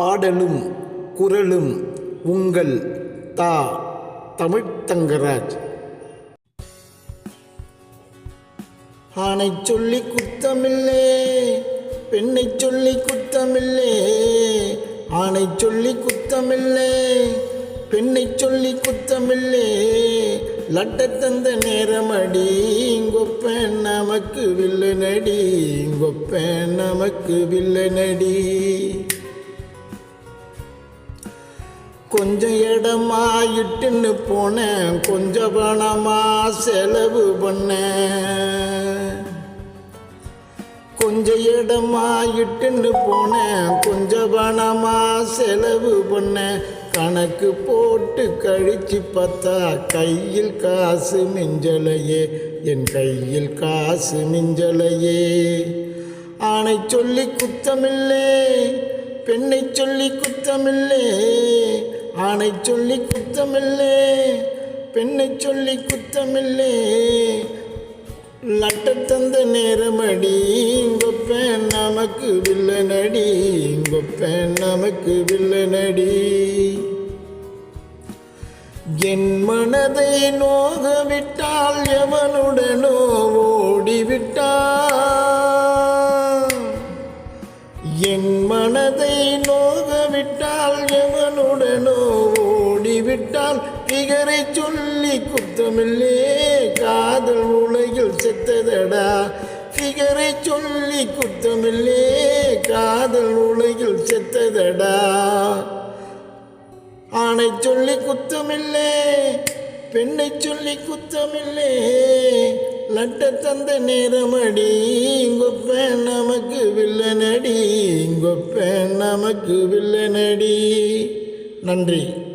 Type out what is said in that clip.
பாடலும் குரலும் உங்கள் தா தமிழ் தங்கராஜ் ஆணை சொல்லி குத்தமில்லே பெண்ணை சொல்லி குத்தமில்லே ஆணை சொல்லி குத்தமில்லே பெண்ணை சொல்லி குத்தமில்லே. லட்ட தந்த நேரமடி இங்கொப்பேன் நமக்கு வில்லனடி இங்கொப்பேன் நமக்கு வில்லனடி. கொஞ்சம் இடமா இட்டுன்னு போனேன். கொஞ்சம் பணமா செலவு பண்ணேன். கொஞ்சம் இடமா இட்டுன்னு போனேன். கொஞ்சம் பணமா செலவு பண்ணேன். கணக்கு போட்டு கழிச்சு பார்த்தா கையில் காசு மிஞ்சலையே. என் கையில் காசு மிஞ்சலையே. ஆணை சொல்லி குத்தமில்லே. பெண்ணை சொல்லி குத்தமில்லே. ஆணை சொல்லி குத்தமில்லே பெண்ணை சொல்லி குத்தமில்லே. லட்ட தந்த நேரமடி இங்கொப்பேன் நமக்கு வில்லனடி இங்கொப்பேன் நமக்கு வில்லனடி. என் மனதை நோக விட்டால் எவனுடனோ ஓடிவிட்டான். என் மனதை நோக விட்டால் எவனுடனோ ஓடிவிட்டால் திகரை சொல்லி குத்தமில்லே காதல் உலகில் செத்ததடா. திகரை சொல்லி குத்தமில்லே காதல் உலகில் செத்ததடா. ஆணை சொல்லி குத்தமில்லே பெண்ணை சொல்லி குத்தமில்லே. லட்ட தந்த நேரமடி இங்கொப்பேன் நமக்கு வில்லனடி இங்கொப்பேன் நமக்கு வில்லனடி. நன்றி.